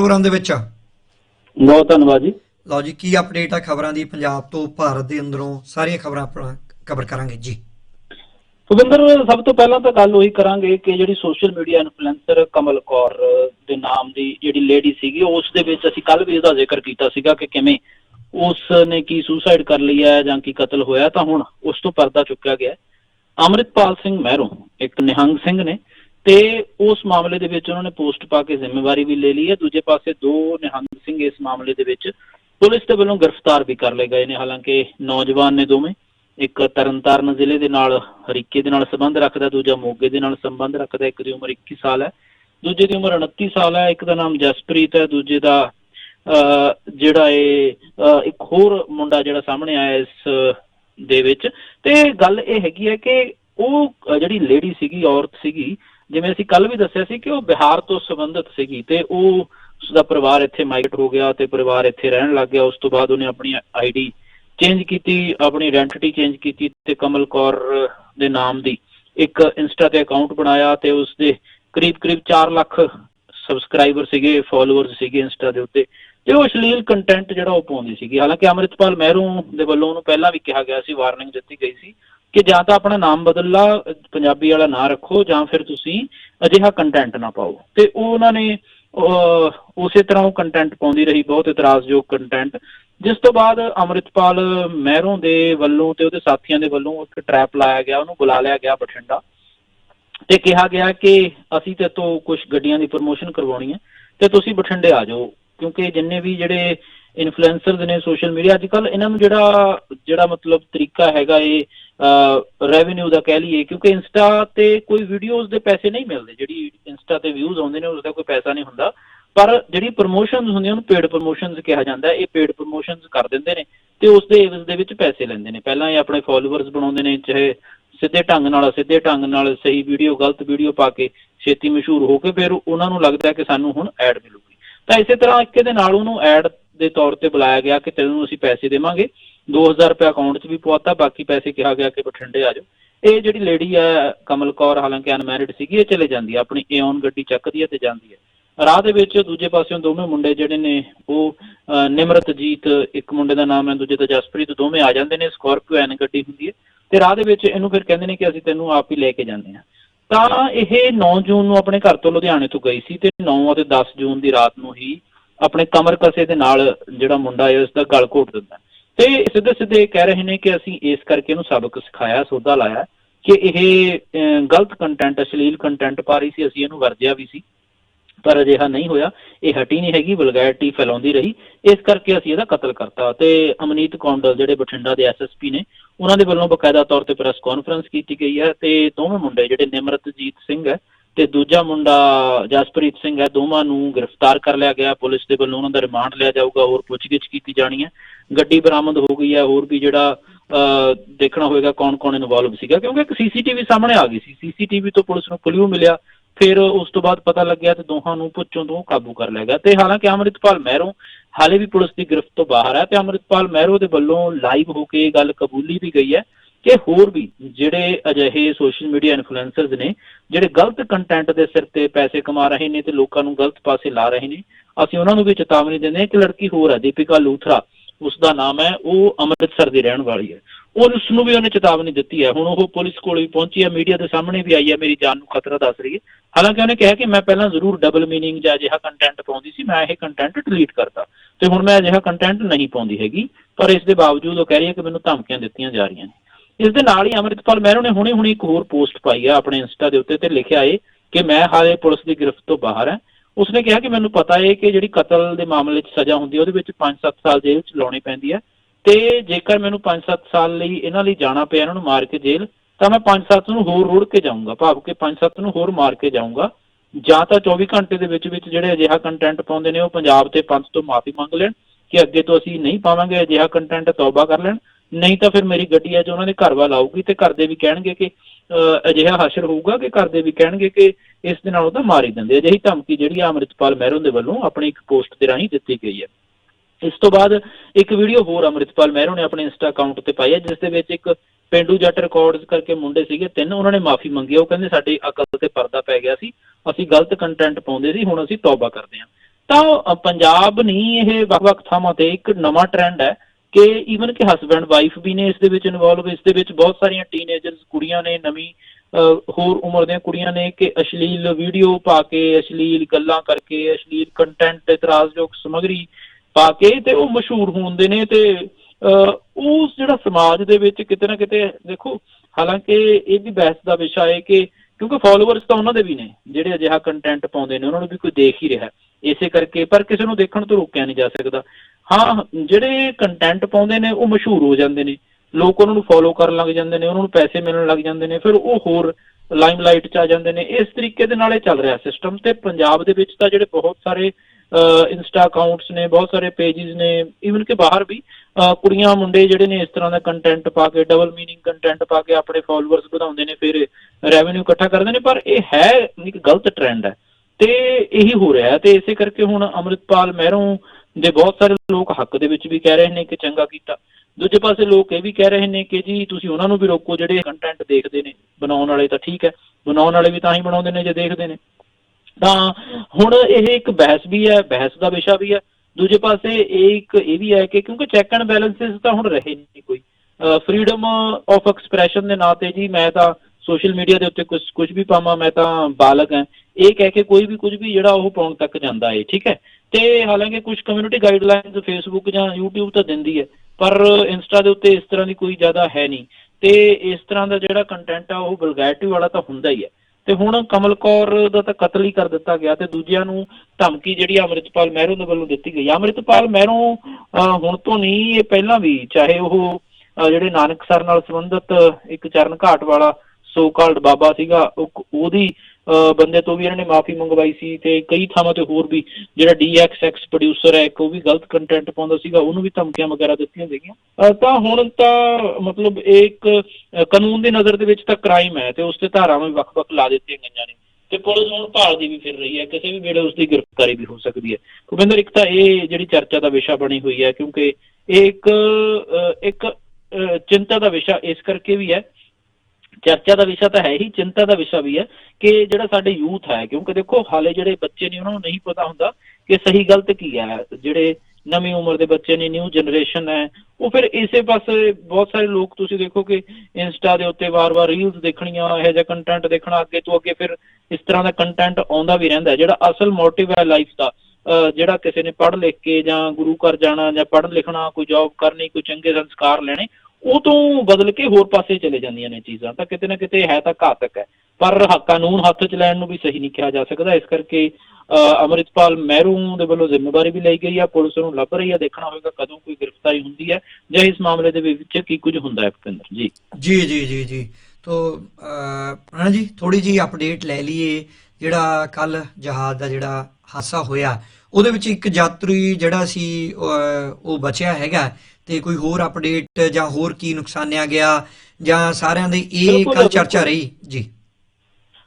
Programme ਦੇ ਵਿੱਚ। ਬਹੁਤ ਧੰਨਵਾਦ ਜੀ। ਲਓ ਜੀ ਕੀ ਅਪਡੇਟ ਆ ਖਬਰਾਂ ਦੀ ਪੰਜਾਬ ਤੋਂ ਭਾਰਤ ਦੇ ਅੰਦਰੋਂ? ਸਾਰੀਆਂ ਖਬਰਾਂ ਆਪਣਾ ਕਵਰ ਕਰਾਂਗੇ ਜੀ। ਭੁਪਿੰਦਰ ਸਭ ਤੋਂ ਪਹਿਲਾਂ ਤਾਂ ਗੱਲ ਉਹੀ ਕਰਾਂਗੇ ਕਿ ਜਿਹੜੀ social media influencer Kamal Kaur ਦੇ ਨਾਮ ਦੀ ਜਿਹੜੀ ਲੇਡੀ ਸੀਗੀ ਉਸ ਦੇ ਵਿੱਚ ਅਸੀਂ ਕੱਲ ਵੀ ਇਹਦਾ ਜ਼ਿਕਰ ਕੀਤਾ ਸੀਗਾ ਕਿ ਕਿਵੇਂ ਉਸ ਨੇ ਕੀ ਸੁਸਾਈਡ ਕਰ ਲਈ ਹੈ ਜਾਂ ਕੀ ਕਤਲ ਹੋਇਆ ਤਾਂ ਹੁਣ ਉਸ ਤੋਂ ਪਰਦਾ ਚੁੱਕਿਆ ਗਿਆ। ਅੰਮ੍ਰਿਤਪਾਲ ਸਿੰਘ ਮਹਿਰੋਂ ਇੱਕ ਨਿਹੰਗ ਸਿੰਘ ਨੇ ਤੇ ਉਸ ਮਾਮਲੇ ਦੇ ਵਿੱਚ ਉਹਨਾਂ ਨੇ ਪੋਸਟ ਪਾ ਕੇ ਜ਼ਿੰਮੇਵਾਰੀ ਵੀ ਲੈ ਲਈ ਹੈ। ਦੂਜੇ ਪਾਸੇ ਦੋ ਨਿਹੰਗ ਸਿੰਘ ਇਸ ਮਾਮਲੇ ਦੇ ਵਿੱਚ ਪੁਲਿਸ ਦੇ ਵੱਲੋਂ ਗ੍ਰਿਫਤਾਰ ਵੀ ਕਰ ਲਏ ਗਏ ਨੇ। ਹਾਲਾਂਕਿ ਨੌਜਵਾਨ ਨੇ ਦੋਵੇਂ ਇੱਕ ਤਰਨਤਾਰਨ ਜ਼ਿਲ੍ਹੇ ਦੇ ਨਾਲ ਹਰੀਕੇ ਦੇ ਨਾਲ ਸੰਬੰਧ ਰੱਖਦਾ ਦੂਜਾ ਮੋਗੇ ਦੇ ਨਾਲ ਸੰਬੰਧ ਰੱਖਦਾ ਇੱਕ ਦੀ ਉਮਰ 21 ਸਾਲ ਹੈ। ਦੂਜੇ ਦੀ ਉਮਰ 29 ਸਾਲ ਹੈ ਇੱਕ ਦਾ ਨਾਮ ਜਸਪ੍ਰੀਤ ਹੈ ਦੂਜੇ ਦਾ ਅਹ, ਜਿਹੜਾ ਇਹ ਇੱਕ ਹੋਰ ਮੁੰਡਾ ਜਿਹੜਾ ਸਾਹਮਣੇ ਆਇਆ ਇਸ ਦੇ ਵਿੱਚ। ਤੇ ਗੱਲ ਇਹ ਹੈਗੀ ਹੈ ਕਿ ਉਹ ਅਹ, ਜਿਹੜੀ ਲੇਡੀ ਸੀਗੀ ਔਰਤ ਸੀਗੀ ਜਿਵੇਂ ਅਸੀਂ ਕੱਲ ਵੀ ਦੱਸਿਆ ਸੀ ਕਿ ਉਹ ਬਿਹਾਰ ਤੋਂ ਸੰਬੰਧਿਤ ਸੀਗੀ ਤੇ ਉਹ ਉਸਦਾ ਪਰਿਵਾਰ ਇੱਥੇ ਮਾਈਗ੍ਰੇਟ ਹੋ ਗਿਆ ਤੇ ਪਰਿਵਾਰ ਇੱਥੇ ਰਹਿਣ ਲੱਗ ਗਿਆ। ਉਸ ਤੋਂ ਬਾਅਦ ਉਹਨੇ ਆਪਣੀ ਆਈਡੀ ਚੇਂਜ ਕੀਤੀ ਆਪਣੀ ਆਇਡੈਂਟੀਟੀ ਚੇਂਜ ਕੀਤੀ ਤੇ ਕਮਲ ਕੌਰ ਦੇ ਨਾਮ ਦੀ ਇੱਕ ਇੰਸਟਾ ਤੇ ਅਕਾਊਂਟ ਬਣਾਇਆ ਤੇ ਉਸ ਦੇ ਕਰੀਬ ਕਰੀਬ 4 ਲੱਖ ਸਬਸਕ੍ਰਾਈਬਰ ਸੀਗੇ ਫਾਲੋਅਰਸ ਸੀਗੇ ਇੰਸਟਾ ਦੇ ਉੱਤੇ ਤੇ ਉਹ ਅਸ਼ਲੀਲ ਕੰਟੈਂਟ ਜਿਹੜਾ ਉਹ ਪਾਉਂਦੀ ਸੀਗੀ। ਹਾਲਾਂਕਿ ਅੰਮ੍ਰਿਤਪਾਲ ਮਹਿਰੂ ਦੇ ਵੱਲੋਂ ਉਹਨੂੰ ਪਹਿਲਾਂ ਵੀ ਕਿਹਾ ਗਿਆ ਸੀ ਵਾਰਨਿੰਗ ਦਿੱਤੀ ਗਈ ਸੀ। ਕਿ ਜਾਂ ਤਾਂ ਆਪਣਾ ਨਾਮ ਬਦਲ ਲਾ ਪੰਜਾਬੀ ਵਾਲਾ ਨਾਂ ਰੱਖੋ ਜਾਂ ਫਿਰ ਤੁਸੀਂ ਅਜਿਹਾ ਕੰਟੈਂਟ ਨਾ ਪਾਓ। ਤੇ ਉਹ ਉਹਨਾਂ ਨੇ ਉਸੇ ਤਰ੍ਹਾਂ ਉਹ ਕੰਟੈਂਟ ਪਾਉਂਦੀ ਰਹੀ, ਬਹੁਤ ਇਤਰਾਜ਼ਯੋਗ ਕੰਟੈਂਟ ਜਿਸ ਤੋਂ ਬਾਅਦ ਅੰਮ੍ਰਿਤਪਾਲ ਮਹਿਰੋਂ ਦੇ ਵੱਲੋਂ ਤੇ ਉਹਦੇ ਸਾਥੀਆਂ ਦੇ ਵੱਲੋਂ ਇੱਕ ਟਰੈਪ ਲਾਇਆ ਗਿਆ, ਉਹਨੂੰ ਬੁਲਾ ਲਿਆ ਗਿਆ ਬਠਿੰਡਾ। ਤੇ ਕਿਹਾ ਗਿਆ ਕਿ ਅਸੀਂ ਤੇ ਤੋਂ ਕੁਝ ਗੱਡੀਆਂ ਦੀ ਪ੍ਰਮੋਸ਼ਨ ਕਰਵਾਉਣੀ ਹੈ ਤੇ ਤੁਸੀਂ ਬਠਿੰਡੇ ਆ ਜਾਓ, ਕਿਉਂਕਿ ਜਿੰਨੇ ਵੀ ਜਿਹੜੇ ਇਨਫਲੂਐਂਸਰਸ ਨੇ ਸੋਸ਼ਲ ਮੀਡੀਆ ਅੱਜ ਕੱਲ ਇਹਨਾਂ ਨੂੰ ਜਿਹੜਾ ਜਿਹੜਾ ਮਤਲਬ ਤਰੀਕਾ ਹੈਗਾ ਇਹ ਰੈਵਨਿਊ ਦਾ ਕਹਿ ਲਈਏ, ਕਿਉਂਕਿ ਇੰਸਟਾ ਤੇ ਕੋਈ ਵੀਡੀਓਜ਼ ਦੇ ਪੈਸੇ ਨਹੀਂ ਮਿਲਦੇ, ਜਿਹੜੀ ਇੰਸਟਾ ਤੇ ਵਿਊਜ਼ ਆਉਂਦੇ ਨੇ ਉਸ ਦਾ ਕੋਈ ਪੈਸਾ ਨਹੀਂ ਹੁੰਦਾ। ਪਰ ਜਿਹੜੀ ਪ੍ਰੋਮੋਸ਼ਨਸ ਹੁੰਦੀਆਂ, ਉਹਨੂੰ ਪੇਡ ਪ੍ਰੋਮੋਸ਼ਨਸ ਕਿਹਾ ਜਾਂਦਾ ਇਹ ਪੇਡ ਪ੍ਰੋਮੋਸ਼ਨਸ ਕਰ ਦਿੰਦੇ ਨੇ ਤੇ ਉਸ ਦੇ ਇਵਜ਼ ਦੇ ਵਿੱਚ ਪੈਸੇ ਲੈਂਦੇ ਨੇ। ਪਹਿਲਾਂ ਇਹ ਆਪਣੇ ਫਾਲੋਅਰਸ ਬਣਾਉਂਦੇ ਨੇ, ਚਾਹੇ ਸਿੱਧੇ ਢੰਗ ਨਾਲ, ਸਿੱਧੇ ਢੰਗ ਨਾਲ ਸਹੀ ਵੀਡੀਓ ਗਲਤ ਵੀਡੀਓ ਪਾ ਕੇ ਛੇਤੀ ਮਸ਼ਹੂਰ ਹੋ ਕੇ ਫਿਰ ਉਹਨਾਂ ਨੂੰ ਲੱਗਦਾ ਕਿ ਸਾਨੂੰ ਹੁਣ ਐਡ ਮਿਲੂਗੀ। ਤਾਂ ਇਸੇ ਤਰ੍ਹਾਂ ਇੱਕ ਦੇ ਨਾਲ ਉਹਨੂੰ ਐਡ ਦੇ ਤੌਰ ਤੇ ਬੁਲਾਇਆ ਗਿਆ ਕਿ ਤੈਨੂੰ ਅਸੀਂ ਪੈਸੇ ਦੇਵਾਂਗੇ। 2000 ਰੁਪਏ ਅਕਾਊਂਟ 'ਚ ਵੀ ਪਵਾਤਾ, ਬਾਕੀ ਪੈਸੇ ਕਿਹਾ ਗਿਆ ਕਿ ਬਠਿੰਡੇ ਆ ਜਾਓ। ਇਹ ਜਿਹੜੀ ਲੇਡੀ ਹੈ ਕਮਲ ਕੌਰ, ਹਾਲਾਂਕਿ ਅਨਮੈਰਿਡ ਸੀਗੀ, ਇਹ ਚਲੇ ਜਾਂਦੀ ਹੈ ਆਪਣੀ ਏਓਨ ਗੱਡੀ ਚੱਕਦੀ ਹੈ ਤੇ ਜਾਂਦੀ ਹੈ ਰਾਹ ਦੇ ਵਿੱਚ ਦੂਜੇ ਪਾਸਿਓਂ ਦੋਵੇਂ ਮੁੰਡੇ ਜਿਹੜੇ ਨੇ, ਉਹ ਨਿਮਰਤਜੀਤ, ਇੱਕ ਮੁੰਡੇ ਦਾ ਨਾਮ ਹੈ, ਦੂਜੇ ਦਾ ਜਸਪ੍ਰੀਤ, ਦੋਵੇਂ ਆ ਜਾਂਦੇ ਨੇ। ਸਕਾਰਪੀਓ ਐਨ ਗੱਡੀ ਹੁੰਦੀ ਹੈ ਤੇ ਰਾਹ ਦੇ ਵਿੱਚ ਇਹਨੂੰ ਫਿਰ ਕਹਿੰਦੇ ਨੇ ਕਿ ਅਸੀਂ ਤੈਨੂੰ ਆਪ ਹੀ ਲੈ ਕੇ ਜਾਂਦੇ ਹਾਂ ਤਾਂ ਇਹ 9 ਜੂਨ ਨੂੰ ਆਪਣੇ ਘਰ ਤੋਂ ਲੁਧਿਆਣੇ ਤੋਂ ਗਈ ਸੀ ਤੇ 9 ਅਤੇ 10 ਜੂਨ ਦੀ ਰਾਤ ਨੂੰ ਹੀ ਆਪਣੇ ਕਮਰ ਕਸੇ ਦੇ ਨਾਲ ਜਿਹੜਾ ਮੁੰਡਾ ਹੈ ਉਸ ਦਾ ਗਲ ਘੋਟ ਦਿੰਦਾ ਤੇ ਸਿੱਧੇ ਸਿੱਧੇ ਕਹਿ ਰਹੇ ਨੇ ਕਿ ਅਸੀਂ ਇਸ ਕਰਕੇ ਇਹਨੂੰ ਸਬਕ ਸਿਖਾਇਆ, ਸੋਧਾ ਲਾਇਆ ਕਿ ਇਹ ਗਲਤ ਕੰਟੈਂਟ ਅਸ਼ਲੀਲ ਕੰਟੈਂਟ ਪਾ ਰਹੀ ਸੀ, ਅਸੀਂ ਇਹਨੂੰ ਵਰਜਿਆ ਵੀ ਸੀ। ਪਰ ਅਜਿਹਾ ਨਹੀਂ ਹੋਇਆ। ਇਹ ਹਟੀ ਨਹੀਂ ਹੈਗੀ ਵਲਗੈਰਿਟੀ ਫੈਲਾਉਂਦੀ ਰਹੀ। ਇਸ ਕਰਕੇ ਅਸੀਂ ਇਹਦਾ ਕਤਲ ਕਰਤਾ। ਤੇ ਅਮਨੀਤ ਕੌਂਡਲ ਜਿਹੜੇ ਬਠਿੰਡਾ ਦੇ ਐਸਐਸਪੀ ਨੇ, ਉਹਨਾਂ ਦੇ ਵੱਲੋਂ ਬਕਾਇਦਾ ਤੌਰ ਤੇ ਪ੍ਰੈਸ ਕਾਨਫਰੰਸ ਕੀਤੀ ਗਈ ਹੈ। ਤੇ ਦੋਵੇਂ ਮੁੰਡੇ ਜਿਹੜੇ ਨਿਮਰਤਜੀਤ ਸਿੰਘ ਹੈ ਤੇ ਦੂਜਾ ਮੁੰਡਾ ਜਸਪ੍ਰੀਤ ਸਿੰਘ ਹੈ ਦੋਵਾਂ ਨੂੰ ਗ੍ਰਿਫਤਾਰ ਕਰ ਲਿਆ ਗਿਆ। ਪੁਲਿਸ ਦੇ ਵੱਲੋਂ ਉਹਨਾਂ ਦਾ ਰਿਮਾਂਡ ਲਿਆ ਜਾਊਗਾ ਹੋਰ ਪੁੱਛਗਿੱਛ ਕੀਤੀ ਜਾਣੀ ਹੈ। ਗੱਡੀ ਬਰਾਮਦ ਹੋ ਗਈ ਹੈ ਹੋਰ ਵੀ ਜਿਹੜਾ ਅਹ, ਦੇਖਣਾ ਹੋਏਗਾ ਕੌਣ ਕੌਣ ਇਨਵੋਲਵ ਸੀਗਾ ਕਿਉਂਕਿ ਇੱਕ ਸੀਸੀਟੀਵੀ ਸਾਹਮਣੇ ਆ ਗਈ ਸੀ। ਸੀਸੀਟੀਵੀ ਤੋਂ ਪੁਲਿਸ ਨੂੰ ਕਲੂ ਮਿਲਿਆ ਫਿਰ ਉਸ ਤੋਂ ਬਾਅਦ ਪਤਾ ਲੱਗਿਆ ਤੇ ਦੋਹਾਂ ਨੂੰ ਪੁੱਛੋਂ ਤੋਂ ਕਾਬੂ ਕਰ ਲਿਆ ਗਿਆ। ਤੇ ਹਾਲਾਂਕਿ ਅੰਮ੍ਰਿਤਪਾਲ ਮਹਿਰੋਂ ਹਾਲੇ ਵੀ ਪੁਲਿਸ ਦੀ ਗ੍ਰਿਫਤ ਤੋਂ ਬਾਹਰ ਹੈ ਤੇ ਅੰਮ੍ਰਿਤਪਾਲ ਮਹਿਰੋ ਦੇ ਵੱਲੋਂ ਲਾਈਵ ਹੋ ਕੇ ਇਹ ਗੱਲ ਕਬੂਲੀ ਵੀ ਗਈ ਹੈ। ਕਿ ਹੋਰ ਵੀ ਜਿਹੜੇ ਅਜਿਹੇ ਸੋਸ਼ਲ ਮੀਡੀਆ ਇਨਫਲੂਐਂਸਰਸ ਨੇ, ਜਿਹੜੇ ਗਲਤ ਕੰਟੈਂਟ ਦੇ ਸਿਰ ਤੇ ਪੈਸੇ ਕਮਾ ਰਹੇ ਨੇ ਤੇ ਲੋਕਾਂ ਨੂੰ ਗਲਤ ਪਾਸੇ ਲਾ ਰਹੇ ਨੇ, ਅਸੀਂ ਉਹਨਾਂ ਨੂੰ ਵੀ ਚੇਤਾਵਨੀ ਦਿੰਦੇ ਹਾਂ ਕਿ ਲੜਕੀ ਹੋਰ ਹੈ ਦੀਪਿਕਾ ਲੂਥਰਾ ਉਸ ਦਾ ਨਾਮ ਹੈ, ਉਹ ਅੰਮ੍ਰਿਤਸਰ ਦੀ ਰਹਿਣ ਵਾਲੀ ਹੈ। ਉਹ ਉਸ ਨੂੰ ਵੀ ਉਹਨੇ ਚੇਤਾਵਨੀ ਦਿੱਤੀ ਹੈ। ਹੁਣ ਉਹ ਪੁਲਿਸ ਕੋਲ ਵੀ ਪਹੁੰਚੀ ਹੈ ਮੀਡੀਆ ਦੇ ਸਾਹਮਣੇ ਵੀ ਆਈ ਹੈ, ਮੇਰੀ ਜਾਨ ਨੂੰ ਖਤਰਾ ਦੱਸ ਰਹੀ ਹੈ। ਹਾਲਾਂਕਿ ਉਹਨੇ ਕਿਹਾ ਕਿ ਮੈਂ ਪਹਿਲਾਂ ਜ਼ਰੂਰ ਡਬਲ ਮੀਨਿੰਗ ਜਾਂ ਅਜਿਹਾ ਕੰਟੈਂਟ ਪਾਉਂਦੀ ਸੀ, ਮੈਂ ਇਹ ਕੰਟੈਂਟ ਡਿਲੀਟ ਕਰਤਾ। ਤੇ ਹੁਣ ਮੈਂ ਅਜਿਹਾ ਕੰਟੈਂਟ ਨਹੀਂ ਪਾਉਂਦੀ ਹੈਗੀ, ਪਰ ਇਸ ਦੇ ਬਾਵਜੂਦ ਉਹ ਕਹਿ ਰਹੀ ਹੈ ਕਿ ਮੈਨੂੰ ਧਮਕੀਆਂ ਦਿੱਤੀਆਂ ਜਾ ਰਹੀਆਂ ਨੇ। ਇਸ ਦੇ ਨਾਲ ਹੀ ਅੰਮ੍ਰਿਤਪਾਲ ਮਹਿਰੋ ਨੇ ਹੁਣੇ ਹੁਣੇ ਇੱਕ ਹੋਰ ਪੋਸਟ ਪਾਈ ਹੈ ਆਪਣੇ ਇੰਸਟਾ ਦੇ ਉੱਤੇ ਤੇ ਲਿਖਿਆ ਏ ਕਿ ਮੈਂ ਹਾਲੇ ਪੁਲਿਸ ਦੀ ਗ੍ਰਿਫਤ ਤੋਂ ਬਾਹਰ ਹਾਂ ਉਸਨੇ ਕਿਹਾ ਕਿ ਮੈਨੂੰ ਪਤਾ ਏ ਕਿ ਜਿਹੜੀ ਕਤਲ ਦੇ ਮਾਮਲੇ 'ਚ ਸਜ਼ਾ ਹੁੰਦੀ ਹੈ ਉਹਦੇ ਵਿੱਚ 5-7 ਸਾਲ ਜੇਲ੍ਹ 'ਚ ਲਾਉਣੀ ਪੈਂਦੀ ਹੈ ਤੇ ਜੇਕਰ ਮੈਨੂੰ 5-7 ਸਾਲ ਲਈ ਇਹਨਾਂ ਲਈ ਜਾਣਾ ਪਿਆ, ਇਹਨਾਂ ਨੂੰ ਮਾਰ ਕੇ ਜੇਲ੍ਹ, ਤਾਂ ਮੈਂ 5-7 ਨੂੰ ਹੋਰ ਰੋੜ ਕੇ ਜਾਊਂਗਾ, ਭਾਵ ਕਿ 5-7 ਨੂੰ ਹੋਰ ਮਾਰ ਕੇ ਜਾਊਂਗਾ। ਜਾਂ ਤਾਂ 24 ਘੰਟੇ ਦੇ ਵਿੱਚ ਵਿੱਚ ਜਿਹੜੇ ਅਜਿਹਾ ਕੰਟੈਂਟ ਪਾਉਂਦੇ ਨੇ, ਉਹ ਪੰਜਾਬ ਤੇ ਪੰਥ ਤੋਂ ਮਾਫੀ ਮੰਗ ਲੈਣ ਕਿ ਅੱਗੇ ਤੋਂ ਅਸੀਂ ਨਹੀਂ ਪਾਵਾਂਗੇ ਅਜਿਹਾ ਕੰਟੈਂਟ ਤੌਬਾ ਕਰ ਲੈਣ। ਨਹੀਂ ਤਾਂ ਫਿਰ ਮੇਰੀ ਗੱਡੀ ਅੱਜ ਉਹਨਾਂ ਦੇ ਘਰ ਵੱਲ ਆਊਗੀ ਤੇ ਘਰ ਦੇ ਵੀ ਕਹਿਣਗੇ ਕਿ ਅਹ, ਅਜਿਹਾ ਹਾਸ਼ਰ ਹੋਊਗਾ ਕਿ ਘਰ ਦੇ ਵੀ ਕਹਿਣਗੇ ਕਿ ਇਸ ਦੇ ਨਾਲ ਉਹ ਤਾਂ ਮਾਰ ਹੀ ਦਿੰਦੇ ਅਜਿਹੀ ਧਮਕੀ ਜਿਹੜੀ ਆ ਅੰਮ੍ਰਿਤਪਾਲ ਮਹਿਰੋਂ ਦੇ ਵੱਲੋਂ ਆਪਣੀ ਇੱਕ ਪੋਸਟ ਦੇ ਰਾਹੀਂ ਦਿੱਤੀ ਗਈ ਹੈ। ਇਸ ਤੋਂ ਬਾਅਦ ਇੱਕ ਵੀਡੀਓ ਹੋਰ ਅੰਮ੍ਰਿਤਪਾਲ ਮਹਿਰੋਂ ਨੇ ਆਪਣੇ ਇੰਸਟਾ ਅਕਾਊਂਟ ਤੇ ਪਾਈ ਹੈ ਜਿਸ ਦੇ ਵਿੱਚ ਇੱਕ ਪਿੰਡੂ ਜੱਟ ਰਿਕਾਰਡਸ ਕਰਕੇ ਮੁੰਡੇ ਸੀਗੇ ਤਿੰਨ ਉਹਨਾਂ ਨੇ ਮਾਫੀ ਮੰਗੀ ਉਹ ਕਹਿੰਦੇ ਸਾਡੀ ਅਕਲ ਤੇ ਪਰਦਾ ਪੈ ਗਿਆ ਸੀ ਅਸੀਂ ਗਲਤ ਕੰਟੈਂਟ ਪਾਉਂਦੇ ਸੀ ਹੁਣ ਅਸੀਂ ਤੌਬਾ ਕਰਦੇ ਹਾਂ। ਤਾਂ ਪੰਜਾਬ ਨਹੀਂ ਇਹ ਵੱਖ-ਵੱਖ ਥਾਵਾਂ ਤੇ ਇੱਕ ਨਵਾਂ ਟ੍ਰੈਂਡ ਹੈ। ਕਿ ਈਵਨ ਕਿ ਹਸਬੈਂਡ ਵਾਈਫ ਵੀ ਨੇ ਇਸ ਦੇ ਵਿੱਚ ਇਨਵੋਲਵ ਇਸ ਦੇ ਵਿੱਚ ਬਹੁਤ ਸਾਰੀਆਂ ਟੀਨੇਜਰਸ ਕੁੜੀਆਂ ਨੇ ਨਵੀਂ ਹੋਰ ਉਮਰ ਦੀਆਂ ਕੁੜੀਆਂ ਨੇ ਕਿ ਅਸ਼ਲੀਲ ਵੀਡੀਓ ਪਾ ਕੇ ਅਸ਼ਲੀਲ ਗੱਲਾਂ ਕਰਕੇ ਅਸ਼ਲੀਲ ਕੰਟੈਂਟ ਇਤਰਾਜ਼ਯੋਗ ਸਮੱਗਰੀ ਪਾ ਕੇ ਤੇ ਉਹ ਮਸ਼ਹੂਰ ਹੁੰਦੇ ਨੇ ਤੇ ਅ, ਉਸ ਜਿਹੜਾ ਸਮਾਜ ਦੇ ਵਿੱਚ ਕਿਤੇ ਨਾ ਕਿਤੇ ਦੇਖੋ ਹਾਲਾਂਕਿ ਇਹ ਵੀ ਬਹਿਸ ਦਾ ਵਿਸ਼ਾ ਹੈ ਕਿ ਕਿਉਂਕਿ ਫਾਲੋਅਰਸ ਤਾਂ ਉਹਨਾਂ ਦੇ ਵੀ ਨੇ ਜਿਹੜੇ ਅਜਿਹਾ ਕੰਟੈਂਟ ਪਾਉਂਦੇ ਨੇ ਉਹਨਾਂ ਨੂੰ ਵੀ ਕੋਈ ਦੇਖ ਹੀ ਰਿਹਾ। ਇਸੇ ਕਰਕੇ ਪਰ ਕਿਸੇ ਨੂੰ ਦੇਖਣ ਤੋਂ ਰੋਕਿਆ ਨਹੀਂ ਜਾ ਸਕਦਾ। ਹਾਂ ਜਿਹੜੇ ਕੰਟੈਂਟ ਪਾਉਂਦੇ ਨੇ ਉਹ ਮਸ਼ਹੂਰ ਹੋ ਜਾਂਦੇ ਨੇ। ਲੋਕ ਉਹਨਾਂ ਨੂੰ ਫੋਲੋ ਕਰਨ ਲੱਗ ਜਾਂਦੇ ਨੇ ਉਹਨਾਂ ਨੂੰ ਪੈਸੇ ਮਿਲਣ ਲੱਗ ਜਾਂਦੇ ਨੇ ਫਿਰ ਉਹ ਹੋਰ ਲਾਈਮਲਾਈਟ 'ਚ ਆ ਜਾਂਦੇ ਨੇ। ਇਸ ਤਰੀਕੇ ਦੇ ਨਾਲ ਇਹ ਚੱਲ ਰਿਹਾ ਸਿਸਟਮ ਤੇ ਪੰਜਾਬ ਦੇ ਵਿੱਚ ਤਾਂ ਜਿਹੜੇ ਬਹੁਤ ਸਾਰੇ ਇੰਸਟਾ ਅਕਾਊਂਟਸ ਨੇ ਬਹੁਤ ਸਾਰੇ ਪੇजेस ਨੇ ਈਵਨ ਕਿ ਬਾਹਰ ਵੀ ਅਹ, ਕੁੜੀਆਂ ਮੁੰਡੇ ਜਿਹੜੇ ਨੇ ਇਸ ਤਰ੍ਹਾਂ ਦਾ ਕੰਟੈਂਟ ਪਾ ਕੇ ਡਬਲ ਮੀਨਿੰਗ ਕੰਟੈਂਟ ਪਾ ਕੇ ਆਪਣੇ ਫਾਲੋਅਰਸ ਵਧਾਉਂਦੇ ਨੇ ਫਿਰ ਰੈਵਨਿਊ ਇਕੱਠਾ ਕਰਦੇ ਨੇ ਪਰ ਇਹ ਹੈ ਇੱਕ ਗਲਤ ਟ੍ਰੈਂਡ ਹੈ। ਤੇ ਇਹੀ ਹੋ ਰਿਹਾ ਤੇ ਇਸੇ ਕਰਕੇ ਹੁਣ ਅੰਮ੍ਰਿਤਪਾਲ ਮਹਿਰੋਂ ਦੇ ਬਹੁਤ ਸਾਰੇ ਲੋਕ ਹੱਕ ਦੇ ਵਿੱਚ ਵੀ ਕਹਿ ਰਹੇ ਨੇ ਕਿ ਚੰਗਾ ਕੀਤਾ, ਦੂਜੇ ਪਾਸੇ ਲੋਕ ਇਹ ਵੀ ਕਹਿ ਰਹੇ ਨੇ ਕਿ ਜੀ ਤੁਸੀਂ ਉਹਨਾਂ ਨੂੰ ਵੀ ਰੋਕੋ, ਜਿਹੜੇ ਕੰਟੈਂਟ ਦੇਖਦੇ ਨੇ, ਬਣਾਉਣ ਵਾਲੇ ਤਾਂ ਠੀਕ ਹੈ, ਬਣਾਉਣ ਵਾਲੇ ਵੀ ਤਾਂ ਹੀ ਬਣਾਉਂਦੇ ਨੇ ਜੇ ਦੇਖਦੇ ਨੇ। ਤਾਂ ਹੁਣ ਇਹ ਇੱਕ ਬਹਿਸ ਵੀ ਹੈ, ਬਹਿਸ ਦਾ ਵਿਸ਼ਾ ਵੀ ਹੈ। ਦੂਜੇ ਪਾਸੇ ਇਹ ਇੱਕ, ਇਹ ਵੀ ਹੈ ਕਿ ਕਿਉਂਕਿ ਚੈੱਕ ਐਂਡ ਬੈਲੈਂਸਸ ਤਾਂ ਹੁਣ ਰਹੇ ਨਹੀਂ ਕੋਈ। ਫਰੀडम ਆਫ ਐਕਸਪ੍ਰੈਸ਼ਨ ਦੇ ਨਾਂ ਤੇ ਜੀ ਮੈਂ ਤਾਂ ਸੋਸ਼ਲ ਮੀਡੀਆ ਦੇ ਉੱਤੇ ਕੁਝ ਕੁਝ ਵੀ ਪਾਵਾਂ, ਮੈਂ ਤਾਂ ਬਾਲਗ ਹਾਂ। ਇਹ ਕਹਿ ਕੇ ਕੋਈ ਵੀ ਕੁਝ ਵੀ ਜਿਹੜਾ ਉਹ ਪਾਉਣ ਤੱਕ ਜਾਂਦਾ ਹੈ, ਠੀਕ ਹੈ? ਤੇ ਹਾਲਾਂਕਿ ਕੁਝ ਕਮਿਊਨਿਟੀ ਗਾਈਡਲਾਈਨਸ ਫੇਸਬੁੱਕ ਜਾਂ YouTube ਤਾਂ ਦਿੰਦੀ ਹੈ ਪਰ ਇੰਸਟਾ ਦੇ ਉੱਤੇ ਇਸ ਤਰ੍ਹਾਂ ਦੀ ਕੋਈ ਜ਼ਿਆਦਾ ਹੈ ਨਹੀਂ ਤੇ ਇਸ ਤਰ੍ਹਾਂ ਦਾ ਜਿਹੜਾ ਕੰਟੈਂਟ ਆ ਉਹ ਵਲਗੈਰਿਟੀ ਵਾਲਾ ਤਾਂ ਹੁੰਦਾ ਹੀ ਹੈ ਤੇ ਹੁਣ ਕਮਲ ਕੌਰ ਦਾ ਤਾਂ ਕਤਲ ਹੀ ਕਰ ਦਿੱਤਾ ਗਿਆ ਤੇ ਦੂਜਿਆਂ ਨੂੰ ਧਮਕੀ ਜਿਹੜੀ ਆ ਅੰਮ੍ਰਿਤਪਾਲ ਮਹਿਰੋਂ ਦੇ ਵੱਲੋਂ ਦਿੱਤੀ ਗਈ ਆ। ਅੰਮ੍ਰਿਤਪਾਲ ਮਹਿਰੋਂ ਅਹ, ਹੁਣ ਤੋਂ ਨਹੀਂ ਇਹ ਪਹਿਲਾਂ ਵੀ ਚਾਹੇ ਉਹ ਜਿਹੜੇ ਨਾਨਕ ਸਰ ਨਾਲ ਸੰਬੰਧਿਤ ਇੱਕ ਚਰਨ ਘਾਟ ਵਾਲਾ ਸੋ ਕਾਲਡ ਬਾਬਾ ਸੀਗਾ ਉਹਦੀ ਬੰਦੇ ਤੋਂ ਵੀ ਇਹਨਾਂ ਨੇ ਮਾਫੀ ਮੰਗਵਾਈ ਸੀ ਤੇ ਕਈ ਥਾਵਾਂ ਤੇ ਹੋਰ ਵੀ ਜਿਹੜਾ DXX ਪ੍ਰੋਡਿਊਸਰ ਹੈ ਇੱਕ ਉਹ ਵੀ ਗਲਤ ਕੰਟੈਂਟ ਪਾਉਂਦਾ ਸੀਗਾ, ਉਹਨੂੰ ਵੀ ਧਮਕੀਆਂ ਵਗੈਰਾ ਦਿੱਤੀਆਂ ਸੀਗੀਆਂ ਤਾਂ ਹੁਣ ਤਾਂ ਮਤਲਬ ਇੱਕ ਕਾਨੂੰਨ ਦੀ ਨਜ਼ਰ ਦੇ ਵਿੱਚ ਤਾਂ ਕ੍ਰਾਈਮ ਹੈ ਤੇ ਉਸ ਤੇ ਧਾਰਾਵਾਂ ਵੀ ਵੱਖ-ਵੱਖ ਲਾ ਦਿੱਤੀਆਂ ਗਈਆਂ ਨੇ। ਤੇ ਪੁਲਿਸ ਹੁਣ ਭਾਲਦੀ ਵੀ ਫਿਰ ਰਹੀ ਹੈ, ਕਿਸੇ ਵੀ ਵੇਲੇ ਉਸ ਦੀ ਗ੍ਰਿਫਤਾਰੀ ਵੀ ਹੋ ਸਕਦੀ ਹੈ। ਭੁਪਿੰਦਰ, ਇੱਕ ਤਾਂ ਇਹ ਜਿਹੜੀ ਚਰਚਾ ਦਾ ਵਿਸ਼ਾ ਬਣੀ ਹੋਈ ਹੈ, ਕਿਉਂਕਿ ਇਹ ਇੱਕ ਇੱਕ ਚਿੰਤਾ ਦਾ ਵਿਸ਼ਾ ਇਸ ਕਰਕੇ ਵੀ ਹੈ ਚਰਚਾ ਦਾ ਵਿਸ਼ਾ ਤਾਂ ਹੈ ਹੀ, ਚਿੰਤਾ ਦਾ ਵਿਸ਼ਾ ਵੀ ਹੈ ਕਿ ਜਿਹੜਾ ਸਾਡੇ ਯੂਥ ਹੈ, ਕਿਉਂਕਿ ਦੇਖੋ ਹਾਲੇ ਜਿਹੜੇ ਬੱਚੇ ਨੇ ਉਹਨਾਂ ਨੂੰ ਨਹੀਂ ਪਤਾ ਹੁੰਦਾ ਕਿ ਸਹੀ ਗਲਤ ਕੀ ਹੈ, ਜਿਹੜੇ ਨਵੀਂ ਉਮਰ ਦੇ ਬੱਚੇ ਨੇ ਨਿਊ ਜਨਰੇਸ਼ਨ ਹੈ, ਉਹ ਫਿਰ ਇਸੇ ਪਾਸੇ ਬਹੁਤ ਸਾਰੇ ਲੋਕ ਤੁਸੀਂ ਦੇਖੋ ਕਿ ਇੰਸਟਾ ਦੇ ਉੱਤੇ ਵਾਰ-ਵਾਰ ਰੀਲਸ ਦੇਖਣੀਆਂ, ਇਹੋ ਜਿਹਾ ਕੰਟੈਂਟ ਦੇਖਣਾ, ਅੱਗੇ ਤੋਂ ਅੱਗੇ ਫਿਰ ਇਸ ਤਰ੍ਹਾਂ ਦਾ ਕੰਟੈਂਟ ਆਉਂਦਾ ਵੀ ਰਹਿੰਦਾ ਜਿਹੜਾ ਅਸਲ ਮੋਟਿਵ ਹੈ ਲਾਈਫ ਦਾ, ਅਹ ਜਿਹੜਾ ਕਿਸੇ ਨੇ ਪੜ੍ਹ ਲਿਖ ਕੇ ਜਾਂ ਗੁਰੂ ਘਰ ਜਾਣਾ ਜਾਂ ਪੜ੍ਹਨ ਲਿਖਣਾ ਕੋਈ ਜੌਬ ਕਰਨੀ, ਕੋਈ ਚੰਗੇ ਸੰਸਕਾਰ ਲੈਣੇ ਉਹ ਤੋਂ ਬਦਲ ਕੇ ਹੋਰ ਪਾਸੇ ਚਲੇ ਜਾਂਦੀਆਂ ਨੇ ਚੀਜ਼ਾਂ ਤਾਂ ਕਿਤੇ ਨਾ ਕਿਤੇ ਹੈ ਤਾਂ ਘਾਤਕ ਹੈ। ਪਰ ਕਾਨੂੰਨ ਹੱਥ 'ਚ ਲੈਣ ਨੂੰ ਵੀ ਸਹੀ ਨਹੀਂ ਕਿਹਾ ਜਾ ਸਕਦਾ। ਇਸ ਕਰਕੇ ਅਹ, ਮਹਿਰੂ ਦੇ ਵੱਲੋਂ ਜ਼ਿੰਮੇਵਾਰੀ ਵੀ ਲਈ ਗਈ ਹੈ ਪੁਲਿਸ ਨੂੰ ਲੱਭ ਰਹੀ ਹੈ ਦੇਖਣਾ ਹੋਵੇਗਾ ਕਦੋਂ ਕੋਈ ਗ੍ਰਿਫਤਾਰੀ ਹੁੰਦੀ ਹੈ। ਜਾਂ ਇਸ ਮਾਮਲੇ ਦੇ ਵਿੱਚ ਕੀ ਕੁਝ ਹੁੰਦਾ ਹੈ ਭੁਪਿੰਦਰ ਜੀ। ਜੀ ਜੀ ਜੀ ਜੀ। ਤੋ ਅਹ, ਜੀ ਥੋੜੀ ਜੀ ਅਪਡੇਟ ਲੈ ਲਈਏ। ਜਿਹੜਾ ਕੱਲ ਜਹਾਜ਼ ਦਾ ਜਿਹੜਾ ਹਾਦਸਾ ਹੋਇਆ ਉਹਦੇ ਵਿੱਚ ਇੱਕ ਯਾਤਰੀ ਜਿਹੜਾ ਸੀ ਅਹ, ਉਹ ਬਚਿਆ ਹੈਗਾ। ਤੇ ਕੋਈ ਹੋਰ ਅਪਡੇਟ ਜਾਂ ਹੋਰ ਕੀ ਨੁਕਸਾਨਿਆ ਗਿਆ ਜਾਂ ਸਾਰਿਆਂ ਦੀ ਇਹ ਕੱਲ ਚਰਚਾ। ਰਹੀ? ਜੀ।